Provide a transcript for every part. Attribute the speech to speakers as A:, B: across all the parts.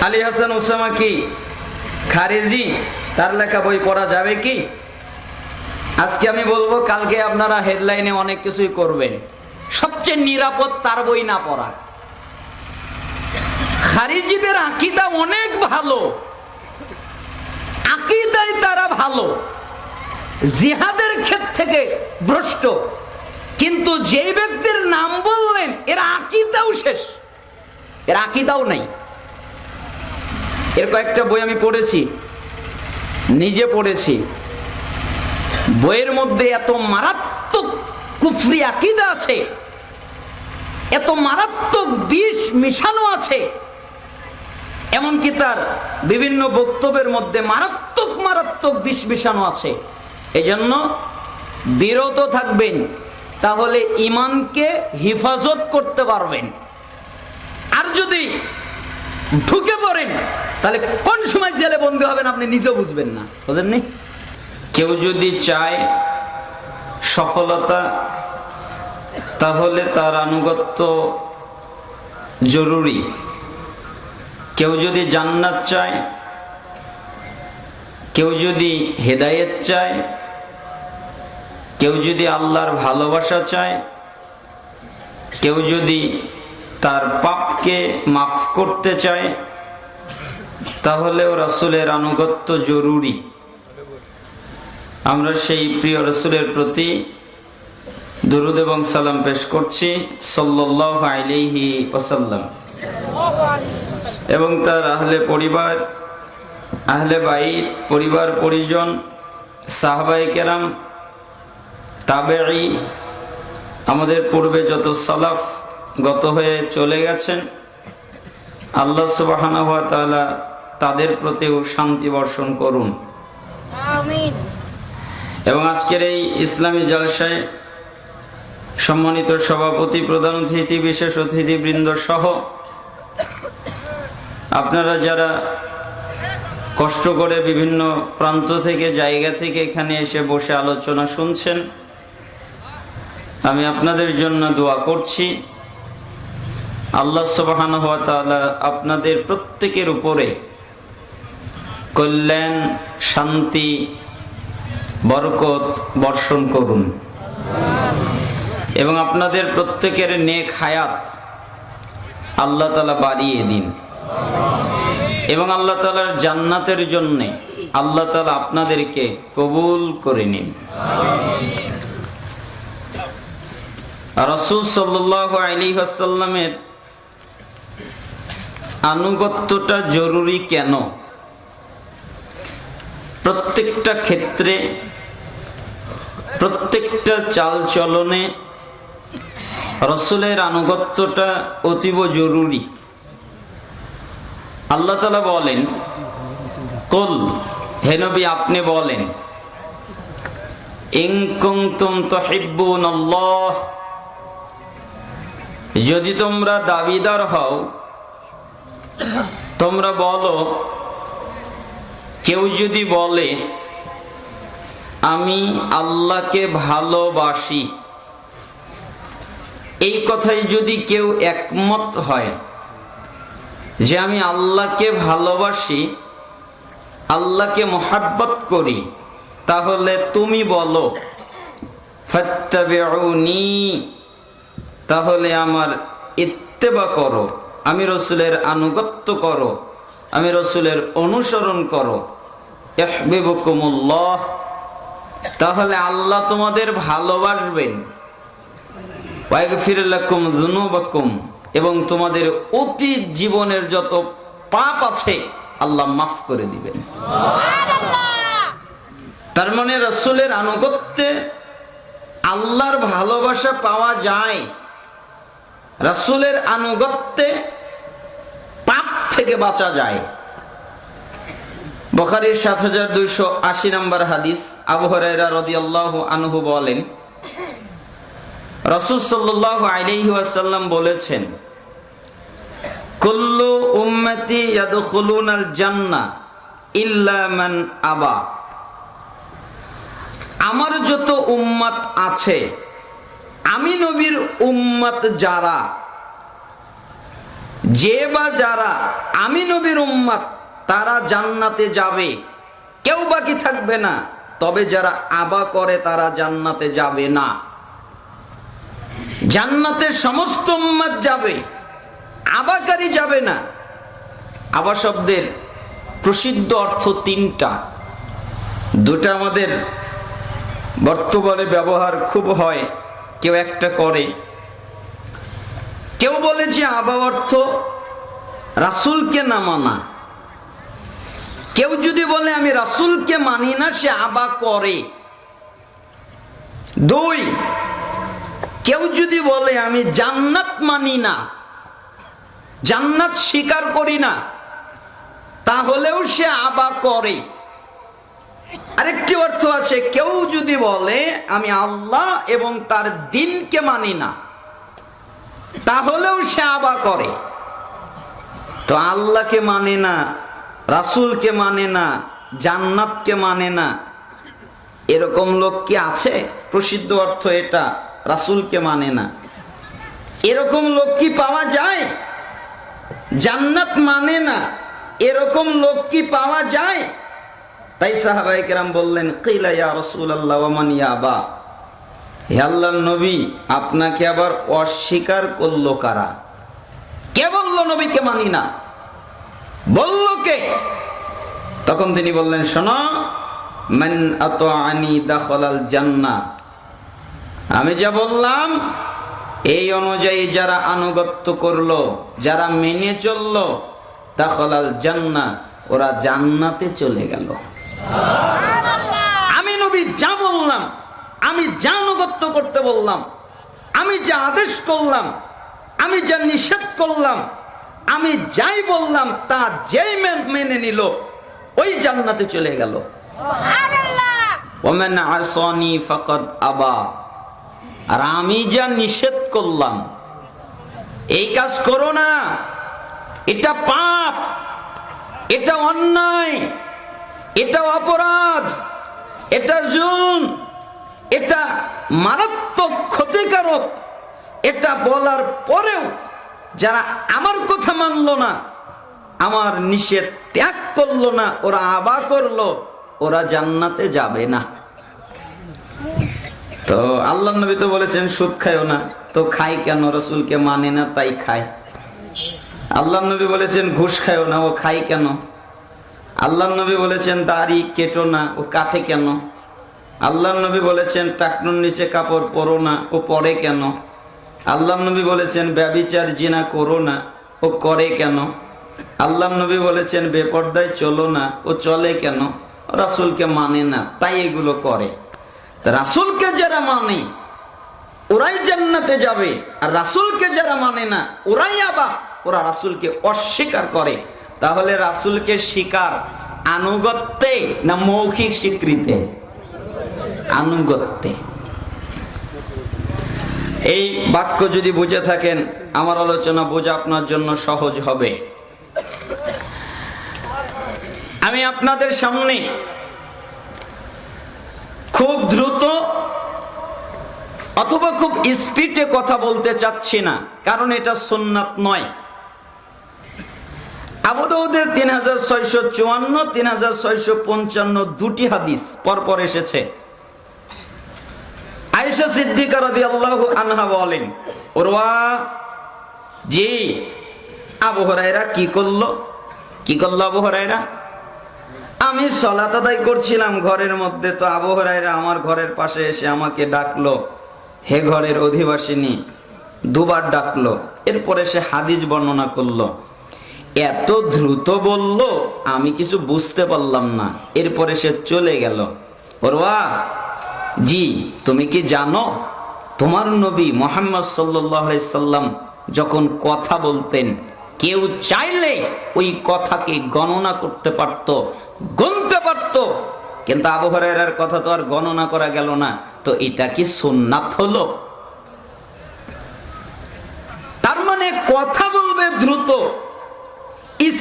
A: Ali Hasan Osama কি? খারেজি? তার লেখা বই পড়া যাবে কি? আজকে আমি বলব, কালকে আপনারা হেডলাইনে অনেক কিছুই করবেন। সবচেয়ে নিরাপদ তার বই না পড়া। খারিজিদের আকিদা অনেক ভালো। আকিদায় তারা ভালো। জিহাদের ক্ষেত্র থেকে ভ্রষ্ট। কিন্তু যেই ব্যক্তির নাম বললেন, এর আকিদাও শেষ। এর আকিদাও নাই। এর কয়েকটা বই আমি পড়েছি, নিজে পড়েছি। বইয়ের মধ্যে এত মারাত্মক কুফরি আকিদা আছে, এত মারাত্মক বিষ মিশানো আছে, এমনকি তার বিভিন্ন বক্তব্যের মধ্যে মারাত্মক মারাত্মক বিষ মিশানো আছে। এজন্য বিরত থাকবেন, তাহলে ইমানকে হেফাজত করতে পারবেন। আর যদি ঢুকে পড়েন। তাহলে কোন সময় জেলে বন্দী হবেন আপনি নিজেও বুঝবেন না। বুঝেননি? কেউ যদি চায় সফলতা, তাহলে তার আনুগত্য জরুরি। কেউ যদি জান্নাত চায়, কেউ যদি হেদায়েত চায়, কেউ যদি আল্লাহর ভালোবাসা চায়, কেউ যদি তার পাপকে মাফ করতে চায়, তাহলেও রাসূলের আনুগত্য জরুরি। আমরা সেই প্রিয় রসুলের প্রতি দুরুদ এবং সালাম পেশ করছি, সাল্লাল্লাহু আলাইহি ওয়াসাল্লাম। এবং তার আহলে পরিবার, আহলে বাইত, পরিবার পরিজন সাহাবাই কেরাম, তাবেঈ, আমাদের পূর্বে যত সালাফ গত হয়ে চলে গেছেন। আল্লাহ তাআলা তাদের প্রতিও শান্তি বর্ষণ করুন। এবং আজকের এই ইসলামী জলসায় সম্মানিত সভাপতি প্রধান অতিথি বিশেষ অতিথিবৃন্দ সহ আপনারা যারা কষ্ট করে বিভিন্ন প্রান্ত থেকে জায়গা থেকে এখানে এসে বসে আলোচনা শুনছেন আমি আপনাদের জন্য দোয়া করছি। আল্লাহ সুবহান আপনাদের প্রত্যেকের উপরে কল্যাণ, শান্তি, বরকত বর্ষণ করুন। এবং আপনাদের প্রত্যেকের নেক হায়াত আল্লাহ তালা বাড়িয়ে দিন। এবং আল্লাহ তালার জান্নাতের জন্যে আল্লাহ তালা আপনাদেরকে কবুল করে নিন। রসুল সাল্লাহ আলী আসাল্লামের আনুগত্যটা জরুরি কেন? প্রত্যেকটা ক্ষেত্রে, প্রত্যেকটা চাল চলনে রসুলের আনুগত্যটা অতীব জরুরি। আল্লাহ তালা বলেন, কল হেনবি আপনি বলেন যদি তোমরা দাবিদার হও তোমরা বলো, কেউ যদি বলে, আমি আল্লাহকে ভালোবাসি। এই কথাই যদি কেউ একমত হয় যে আমি আল্লাহকে ভালোবাসি, আল্লাহকে মোহাব্বত করি, তাহলে তুমি বলো, ফাত্তাবিউনি তাহলে আমার ইত্তেবা করো। আমি রসুলের আনুগত্য করো আমি রসুলের অনুসরণ করো। তাহলে আল্লাহ তোমাদের ভালোবাসবেন। যুনুবাকুম। এবং তোমাদের অতি জীবনের যত পাপ আছে আল্লাহ মাফ করে দিবেন। তার মানে রসুলের আনুগত্যে আল্লাহর ভালোবাসা পাওয়া যায়। রাসূলের আনুগত্যে পাপ থেকে বাঁচা যায়। বখারির সাত হাজার দুইশো আশি নম্বর হাদিস, আবু হরাইরা রাদিয়াল্লাহু আনহু বলেন, রাসূল সাল্লাল্লাহু আলাইহি ওয়াসাল্লাম বলেছেন, কুল্লু উম্মতি ইয়াদখুলুনাল জান্নাহ ইল্লা মান আবা। আমার যত উম্মত আছে আমি নবীর উম্মত যারা, যে বা যারা আমি নবীর উম্মাত, তারা জান্নাতে যাবে। কেউ বাকি থাকবে না, তবে যারা আবা করে তারা জান্নাতে যাবে না। জান্নাতে সমস্ত উম্মাত যাবে, আবাকারী যাবে না। আবা শব্দের প্রসিদ্ধ অর্থ তিনটা। দুটা আমাদের বর্তমানে ব্যবহার খুব হয়। কেউ একটা করে। কেউ বলে যে আবা অর্থ রাসুলকে না মানা। কেউ যদি বলে আমি রাসুলকে মানি না, সে আবা করে। দুই, কেউ যদি বলে আমি জান্নাত মানি না, জান্নাত স্বীকার করি না, তাহলেও সে আবা করে। আরেকটি অর্থ আছে, কেউ যদি বলে, আমি আল্লাহ এবং তার দিনকে মানি না তাহলেও সে আবা করে। তো আল্লাহকে মানে না, রাসুলকে মানে না, জান্নাতকে মানে না, এরকম লোক কি আছে? প্রসিদ্ধ অর্থ এটা, রাসুলকে মানে না। এরকম লোক কি পাওয়া যায়? জান্নাত মানে না, এরকম লোক কি পাওয়া যায়? তাই সাহাবাই কেরাম বললেন, কিলা ইয়া রাসূলুল্লাহ ওয়া মান ইয়াবা হে আল্লাহর নবী, আপনাকে আবার অস্বীকার করল কারা? কে বলল নবীকে মানি না? বলল কে? তখন তিনি বললেন, শোনো, মান আতাআনি দাখালাল জান্নাহ। আমি যা বললাম, এই অনুযায়ী যারা আনুগত্য করল, যারা মেনে চলল, দাখালাল জান্নাহ, ওরা জান্নাতে চলে গেল। আমি নবী যা বললাম আমি যা অনুগত্য করতে বললাম আমি যা আদেশ করলাম আমি যা নিষেধ করলাম আমি যাই বললাম তা যেই মেনে নিল ওই জান্নাতে চলে গেল। ওমেন আসনি ফাকাদ আবা। আর আমি যা নিষেধ করলাম এই কাজ করো না। এটা পাপ এটা অন্যায়। এটা অপরাধ, এটা জুন এটা মারাত্মক ক্ষতিকারক, এটা বলার পরেও যারা আমার কথা মানলো না, আমার নিষেধ ত্যাগ করল না, ওরা আবা করল, ওরা জান্নাতে যাবে না। তো আল্লাহ নবী তো বলেছেন, সুদ খায়ও না, তো খাই কেন? রসুলকে মানে না, তাই খায়। আল্লাহ নবী বলেছেন, ঘুষ খায়ও না, ও খাই কেন? আল্লাহ নবী বলেছেন, দাড়ি কেটো না ও কাটে কেন? আল্লাহ নবী বলেছেন, টাকনুর নিচে কাপড় পরো না ও পরে কেন? আল্লাহ নবী বলেছেন, ব্যবিচার, জিনা করো না ও করে কেন? আল্লাহ নবী বলেছেন, বেপর্দায় চলো না ও চলে কেন? রাসুলকে মানে না, তাই এগুলো করে। রাসুলকে যারা মানে ওরাই জান্নাতে যাবে। আর রাসুলকে যারা মানে না, ওরাই আবার, ওরা রাসুলকে অস্বীকার করে। তাহলে রাসুলকে স্বীকার আনুগত্যে না মৌখিক স্বীকৃতি? আনুগত্যে। এই বাক্য যদি বুঝে থাকেন, আমার আলোচনা বোঝা আপনার জন্য সহজ হবে। আমি আপনাদের সামনে খুব দ্রুত অথবা খুব স্পিডে কথা বলতে চাচ্ছি না, কারণ এটা সুন্নাত নয়। আবুদাউদের তিন হাজার ছয়শো চুয়ান্ন, তিন হাজার ছয়শো পঞ্চান্ন দুটি হাদিস পরপর এসেছে। আয়েশা সিদ্দিকা রাদিয়াল্লাহু আনহা বলেন ওরওয়া জি, আবু হুরায়রা কি করল? কি করল আবু হুরায়রা? আমি সলাত আদায় করছিলাম ঘরের মধ্যে, তো আবু হুরায়রা আমার ঘরের পাশে এসে আমাকে ডাকলো। হে ঘরের অধিবাসিনী, দুবার ডাকলো। এরপরে সে হাদিস বর্ণনা করল। এত দ্রুত বলল, আমি কিছু বুঝতে পারলাম না। এরপরে সে চলে গেল। ওরওয়া, জি, তুমি কি জানো? তোমার নবী মোহাম্মদ সাল্লাম যখন কথা বলতেন, কেউ চাইলে ওই কথাকে গণনা করতে পারত, গুনতে পারত। কিন্তু আবহাওয়ার কথা তো আর গণনা করা গেল না। তো এটা কি সুন্নাত হলো? তার মানে কথা বলবে দ্রুত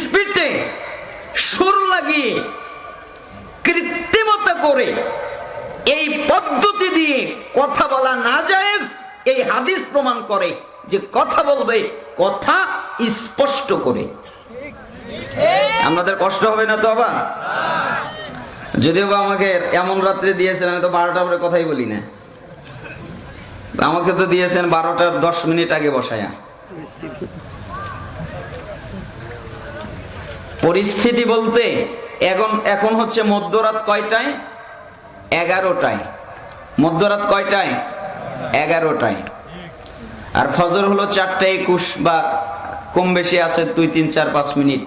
A: স্পিডে সুর লাগিয়ে কৃত্রিমতা করে এই পদ্ধতি দিয়ে কথা বলা না যায় এই হাদিস প্রমাণ করে যে কথা বলবে, কথা স্পষ্ট করে। আপনাদের কষ্ট হবে না তো আবার? যদিও বা আমাকে এমন রাত্রে দিয়েছেন, আমি তো বারোটা পরে কথাই বলি না। আমাকে তো দিয়েছেন বারোটার দশ মিনিট আগে বসায়া। পরিস্থিতি বলতে এখন এখন হচ্ছে মধ্যরাত কয়টায়? এগারোটায়। মধ্যরাত কয়টায়? এগারোটায়। আর ফজর হলো চারটে একুশ বা কম বেশি আছে দুই, তিন, চার, পাঁচ মিনিট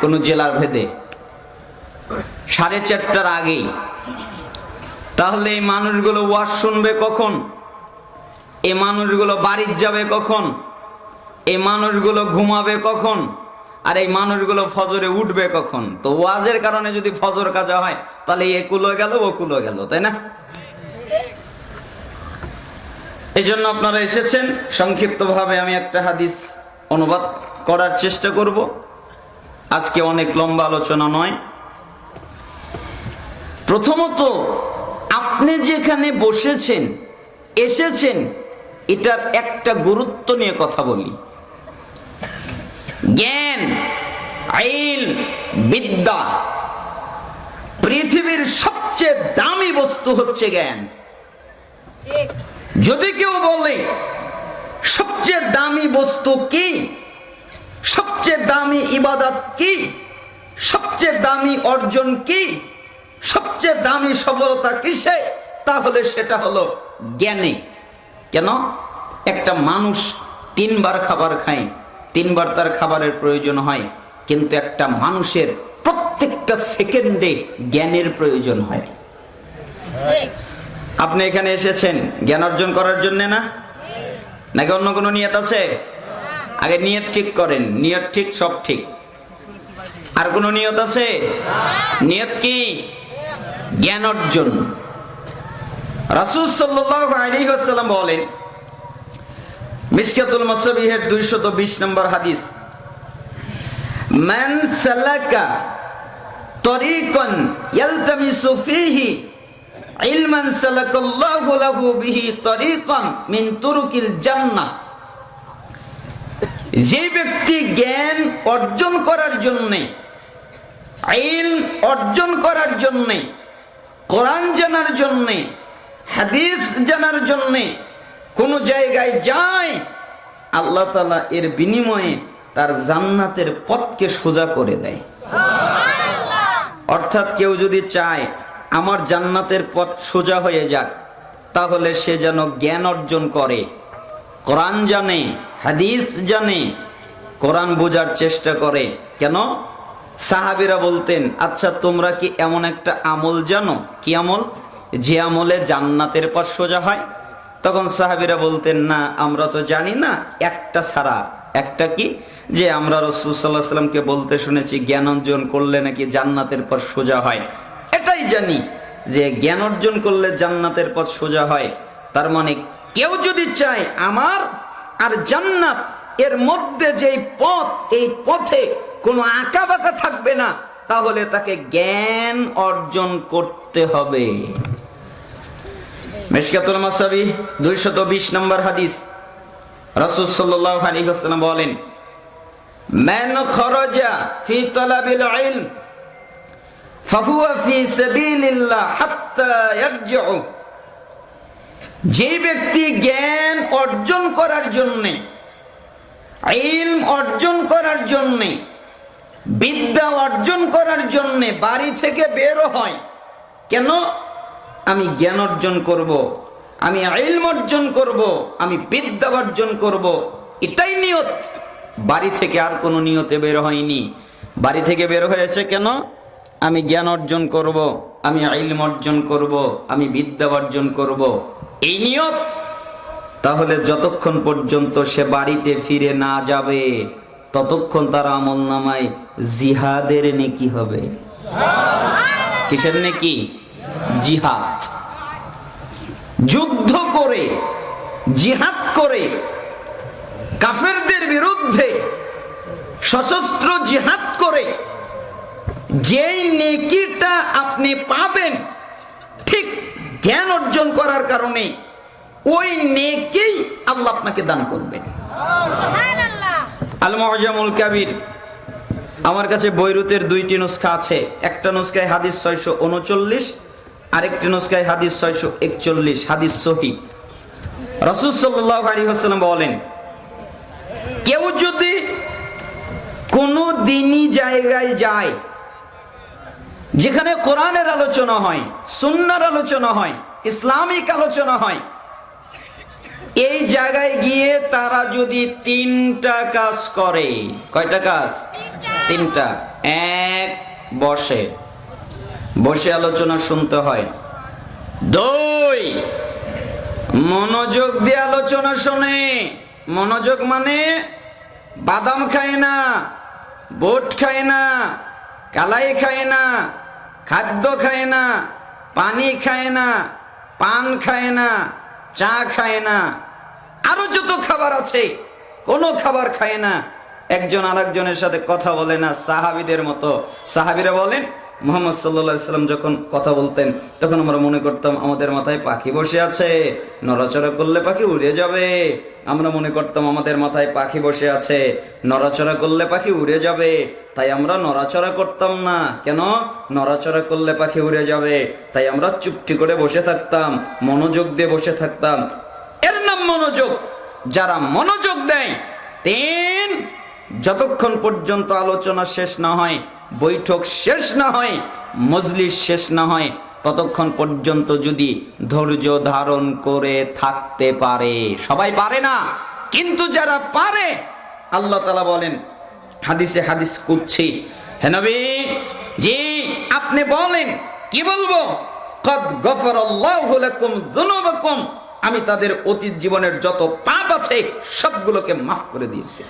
A: কোনো জেলার ভেদে। সাড়ে চারটার আগেই। তাহলে এই মানুষগুলো ওয়াজ শুনবে কখন? এই মানুষগুলো বাড়ির যাবে কখন? এই মানুষগুলো ঘুমাবে কখন? আর এই মানুষগুলো ফজরে উঠবে কখন? তো ওয়াজের কারণে যদি ফজর কাজা হয়, তাহলে এ কুলো গেল, ও কুলো গেল, তাই না? এই জন্য আপনারা এসেছেন। সংক্ষিপ্তভাবে আমি একটা হাদিস অনুবাদ করার চেষ্টা করব। আজকে অনেক লম্বা আলোচনা নয়। প্রথমত, আপনি যেখানে বসেছেন, এসেছেন, এটার একটা গুরুত্ব নিয়ে কথা বলি। জ্ঞান আইল বিদ্যা পৃথিবীর সবচেয়ে দামি বস্তু হচ্ছে জ্ঞান। যদি কেউ বলে সবচেয়ে দামি বস্তু কি? সবচেয়ে দামি ইবাদত কি? সবচেয়ে দামি অর্জন কি? সবচেয়ে দামি সফলতা কিসে? তাহলে সেটা হলো জ্ঞানে। কেন? একটা মানুষ তিনবার খাবার খায় তিনবার তার খাবারের প্রয়োজন হয়, কিন্তু একটা মানুষের প্রত্যেকটা সেকেন্ডে জ্ঞানের প্রয়োজন হয়। আপনি এখানে এসেছেন, জ্ঞান অর্জন করার জন্য না? নাকি অন্য কোনো নিয়ত আছে? আগে নিয়ত ঠিক করেন, নিয়ত ঠিক, সব ঠিক। আর কোনো নিয়ত আছে? নিয়ত কি? জ্ঞান অর্জন। রাসূল ওয়াসাল্লাম বলেন মিশকাতুল মাসাবিহের 220 নম্বর হাদিস। মান সালাকা তরিকান ইয়ালতামিসু ফীহি ইলমান সালাকাল্লাহু লাহু বিহি তরিকান মিন তুরুকিল জান্নাহ। যে ব্যক্তি জ্ঞান অর্জন করার জন্যে, ইলম অর্জন করার জন্যে, কোরআন জানার জন্যে, হাদিস জানার জন্যে কোন জায়গায় যায় আল্লাহ তালা এর বিনিময়ে তার জান্নাতের পথকে সোজা করে দেয়। অর্থাৎ কেউ যদি চায় আমার জান্নাতের পথ সোজা হয়ে যাক তাহলে সে যেন জ্ঞান অর্জন করে। কোরআন জানে হাদিস জানে কোরআন বোঝার চেষ্টা করে। কেন? সাহাবিরা বলতেন আচ্ছা তোমরা কি এমন একটা আমল জানো? কি আমল? যে আমলে জান্নাতের পথ সোজা হয়। তখন সাহাবিরা বলতেন, না, আমরা তো জানি না, একটা ছাড়া। একটা কি? যে আমরা রসুল সাল্লাহ সাল্লামকে বলতে শুনেছি, জ্ঞান অর্জন করলে নাকি জান্নাতের পর সোজা হয়। এটাই জানি যে জ্ঞান অর্জন করলে জান্নাতের পথ সোজা হয়। তার মানে কেউ যদি চায় আমার আর জান্নাত, এর মধ্যে যেই পথ, এই পথে কোনো আঁকা বাঁকা থাকবে না, তাহলে তাকে জ্ঞান অর্জন করতে হবে। মেশকাতুল মাসাবি, দুইশত বিশ নম্বর হাদিস। রাসূল সাল্লাল্লাহু আলাইহি ওয়াসাল্লাম বলেন, মান খরাজা ফি তালাবিল ইলম, ফাহুয়া ফি সাবিলিল্লাহ হাত্তা ইয়ারজিউ। যে ব্যক্তি জ্ঞান অর্জন করার জন্যে, ইলম অর্জন করার জন্যে, বিদ্যা অর্জন করার জন্যে বাড়ি থেকে বের হয়, কেন? আমি জ্ঞান অর্জন করব। আমি ইলম অর্জন করব। আমি বিদ্যা অর্জন করব। এটাই নিয়ত বাড়ি থেকে আর কোনো নিয়তে বের হয়নি বাড়ি থেকে বের হয়েছে কেন আমি জ্ঞান অর্জন করব। আমি ইলম অর্জন করব। আমি বিদ্যা অর্জন করব। এই নিয়ত তাহলে যতক্ষণ পর্যন্ত সে বাড়িতে ফিরে না যাবে, ততক্ষণ তার আমল নামায় জিহাদের নেকি হবে কিসের নেকি জিহাদ। যুদ্ধ করে জিহাদ করে কাফেরদের বিরুদ্ধে সশস্ত্র জিহাদ করে যেই নেকিটা আপনি পাবেন ঠিক জ্ঞান অর্জন করার কারণে ওই নেকেই আল্লাহ আপনাকে দান করবেন। আল মহজামুল কাবির আমার কাছে বৈরুতের দুইটি নুসখা আছে। একটা নুসখায় হাদিস ছয়শো উনচল্লিশ আরেকটি নুসখায় হাদিস ছয়শো একচল্লিশ, হাদিস সহি। রসুল সাল্লাহ বলেন, কেউ যদি কোনো দিনই জায়গায় যায় যেখানে কোরআনের আলোচনা হয়, সুন্নার আলোচনা হয়, ইসলামিক আলোচনা হয়, এই জায়গায় গিয়ে তারা যদি তিনটা কাজ করে, কয়টা কাজ? তিনটা। এক বসে। বসে আলোচনা শুনতে হয়। দুই, মনোযোগ দিয়ে আলোচনা শোনে। মনোযোগ মানে বাদাম খায় না, বোট খায় না, কালাই খায় না, খাদ্য খায় না, পানি খায় না, পান খায় না, চা খায় না। আরও যত খাবার আছে, কোনো খাবার খায় না। একজন আরেকজনের সাথে কথা বলে না, সাহাবিদের মতো। সাহাবিরা বলেন মোহাম্মদ সাল্লাহ সাল্লাম যখন কথা বলতেন, তখন আমরা মনে করতাম, আমাদের মাথায় পাখি বসে আছে, নড়াচড়া করলে পাখি উড়ে যাবে। আমরা মনে করতাম, আমাদের মাথায় পাখি বসে আছে, নড়াচড়া করলে পাখি উড়ে যাবে। তাই আমরা নড়াচড়া করতাম না। কেন? নড়াচড়া করলে পাখি উড়ে যাবে। তাই আমরা চুপটি করে বসে থাকতাম, মনোযোগ দিয়ে বসে থাকতাম। এর নাম মনোযোগ। যারা মনোযোগ দেয়, তিন, যতক্ষণ পর্যন্ত আলোচনা শেষ না হয় বৈঠক শেষ না হয়, মজলিস শেষ না হয়, ততক্ষণ পর্যন্ত যদি ধৈর্য ধারণ করে থাকতে পারে। সবাই পারে না, কিন্তু যারা পারে, আল্লাহ তালা বলেন, হাদিসে হাদিস কুচ্ছি হেনবি জি, আপনি বলেন, কি বলব? যুনুবাকুম আমি তাদের অতীত জীবনের যত পাপ আছে, সবগুলোকে মাফ করে দিয়েছি।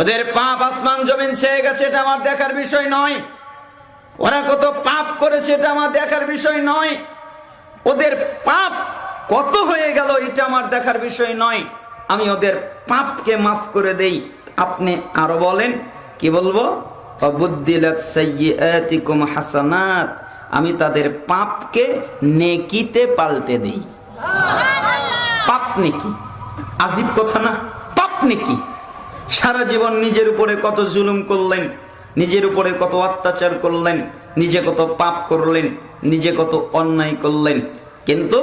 A: ওদের পাপ আসমান জমিন ছেয়ে গেছে, এটা আমার দেখার বিষয় নয়। ওরা কত পাপ করেছে, এটা আমার দেখার বিষয় নয়। ওদের পাপ কত হয়ে গেল, এটা আমার দেখার বিষয় নয়। আমি ওদের পাপকে মাফ করে দেই। আপনি আরও বলেন, কি বলব? হাসানাত আমি তাদের পাপকে নেকিতে পাল্টে দেই। পাপ নেকি? আজীব কথা না? পাপ নেকি? সারা জীবন নিজের উপরে কত জুলুম করলেন নিজের উপরে কত অত্যাচার করলেন নিজে কত পাপ করলেন নিজে কত অন্যায় করলেন। কিন্তু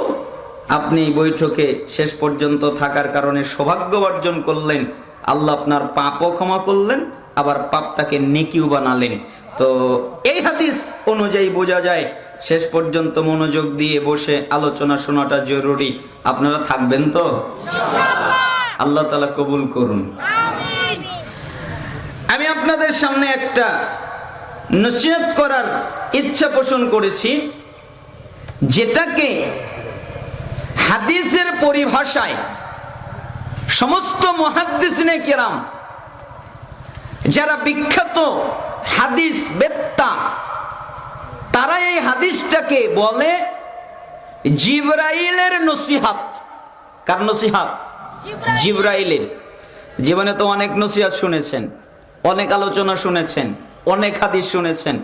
A: আপনি বৈঠকে শেষ পর্যন্ত থাকার কারণে সৌভাগ্য অর্জন করলেন আল্লাহ আপনার পাপও ক্ষমা করলেন আবার পাপটাকে নেকিও বানালেন। তো এই হাদিস অনুযায়ী বোঝা যায় শেষ পর্যন্ত মনোযোগ দিয়ে বসে আলোচনা শোনাটা জরুরি। আপনারা থাকবেন তো? আল্লাহ তালা কবুল করুন। আমি আপনাদের সামনে একটা নসিহত করার ইচ্ছা পোষণ করেছি যেটাকে হাদিসের পরিভাষায় সমস্ত মহাদ্দিসিনে কেরাম যারা বিখ্যাত হাদিস বেত্তা তারা এই হাদিসটাকে বলে জিব্রাইলের নসিহাত। কার নসিহাত? জিব্রাইলের। জীবনে তো অনেক নসিহাত শুনেছেন। অনেক আলোচনা শুনেছেন অনেক হাদিস শুনেছেন।